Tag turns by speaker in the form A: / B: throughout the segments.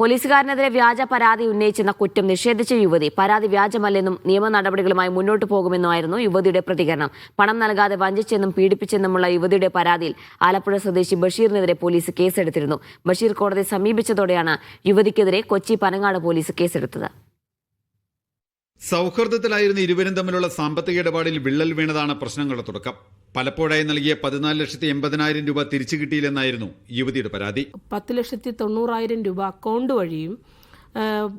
A: പോലീസുകാരനെതിരെ വ്യാജ പരാതി ഉന്നയിച്ചെന്ന കുറ്റം നിഷേധിച്ച യുവതി. പരാതി വ്യാജമല്ലെന്നും നിയമ നടപടികളുമായി മുന്നോട്ടു പോകുമെന്നുമായിരുന്നു യുവതിയുടെ പ്രതികരണം. പണം നൽകാതെ വഞ്ചിച്ചെന്നും പീഡിപ്പിച്ചെന്നുമുള്ള യുവതിയുടെ പരാതിയിൽ ആലപ്പുഴ സ്വദേശി ബഷീറിനെതിരെ പോലീസ് കേസെടുത്തിരുന്നു. ബഷീർ കോടതി സമീപിച്ചതോടെയാണ് യുവതിക്കെതിരെ കൊച്ചി പനങ്ങാട് പോലീസ് കേസെടുത്തത്.
B: സൗഹൃദത്തിലായിരുന്ന ഇരുവരും തമ്മിലുള്ള സാമ്പത്തിക ഇടപാടിൽ വിള്ളൽ വീണതാണ് പ്രശ്നങ്ങളുടെ തുടക്കം. പലപ്പോഴായി നൽകിയ പതിനാല് ലക്ഷത്തി എൺപതിനായിരം രൂപ തിരിച്ചു കിട്ടിയില്ലെന്നായിരുന്നു യുവതിയുടെ പരാതി.
C: പത്ത് ലക്ഷത്തി തൊണ്ണൂറായിരം രൂപ അക്കൗണ്ട് വഴിയും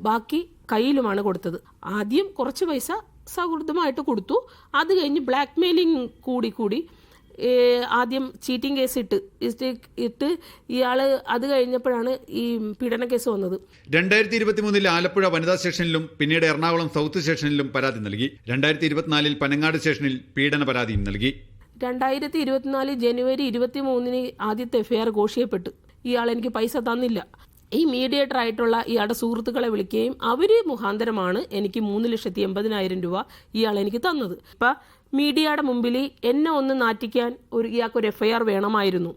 C: ബാക്കി കയ്യിലുമാണ് കൊടുത്തത്. ആദ്യം കുറച്ച് പൈസ സൗഹൃദമായിട്ട് കൊടുത്തു. അത് കഴിഞ്ഞ് ബ്ലാക്ക് മെയിലിംഗ് കൂടി കൂടി ആദ്യം ചീറ്റിംഗ് കേസ് ഇട്ട് ഇട്ട് ഇയാൾ അത് കഴിഞ്ഞപ്പോഴാണ് ഈ പീഡന കേസ് വന്നത്.
B: രണ്ടായിരത്തി ഇരുപത്തിമൂന്നിൽ ആലപ്പുഴ വനിതാ സ്റ്റേഷനിലും പിന്നീട് എറണാകുളം സൗത്ത് സ്റ്റേഷനിലും പരാതി നൽകി. രണ്ടായിരത്തി ഇരുപത്തിനാലിൽ പനങ്ങാട് സ്റ്റേഷനിൽ പീഡന പരാതിയും നൽകി.
C: രണ്ടായിരത്തി ഇരുപത്തിനാല് ജനുവരി ഇരുപത്തി മൂന്നിന് ആദ്യത്തെ എഫ്ഐആർ ഘോഷിക്കപ്പെട്ടു ഇയാൾ എനിക്ക് പൈസ തന്നില്ല. ഈ മീഡിയേറ്റർ ആയിട്ടുള്ള ഇയാളുടെ സുഹൃത്തുക്കളെ വിളിക്കുകയും അവർ മുഖാന്തരമാണ് എനിക്ക് മൂന്ന് ലക്ഷത്തി എൺപതിനായിരം രൂപ ഇയാൾ എനിക്ക് തന്നത്. ഇപ്പം മീഡിയയുടെ മുമ്പിൽ എന്നെ ഒന്ന് നാറ്റിക്കാൻ ഒരു ഇയാൾക്കൊരു എഫ്ഐആർ വേണമായിരുന്നു.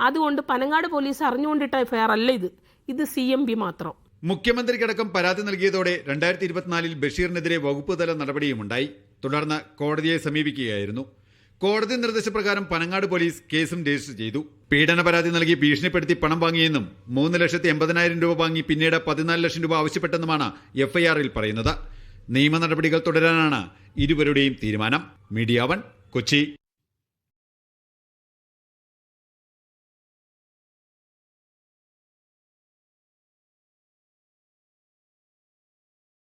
C: അതുകൊണ്ട് പനങ്ങാട് പോലീസ് അറിഞ്ഞുകൊണ്ടിട്ട എഫ്ഐആർ അല്ല ഇത്. ഇത് സി എം പി മാത്രം.
B: മുഖ്യമന്ത്രിക്കടക്കം പരാതി നൽകിയതോടെ രണ്ടായിരത്തി ഇരുപത്തിനാലിൽ ബഷീറിനെതിരെ വകുപ്പ് തല നടപടിയുമുണ്ടായി. തുടർന്ന് കോടതിയെ സമീപിക്കുകയായിരുന്നു. കോടതി നിർദ്ദേശപ്രകാരം പനങ്ങാട് പോലീസ് കേസും രജിസ്റ്റർ ചെയ്തു. പീഡന പരാതി നൽകി ഭീഷണിപ്പെടുത്തി പണം വാങ്ങിയെന്നും മൂന്ന് ലക്ഷത്തി എൺപതിനായിരം രൂപ വാങ്ങി പിന്നീട് പതിനാല് ലക്ഷം രൂപ ആവശ്യപ്പെട്ടെന്നുമാണ് എഫ്ഐആറിൽ പറയുന്നത്. നിയമ നടപടികൾ തുടരാനാണ് ഇരുവരുടെയും തീരുമാനം. Media one Kochi.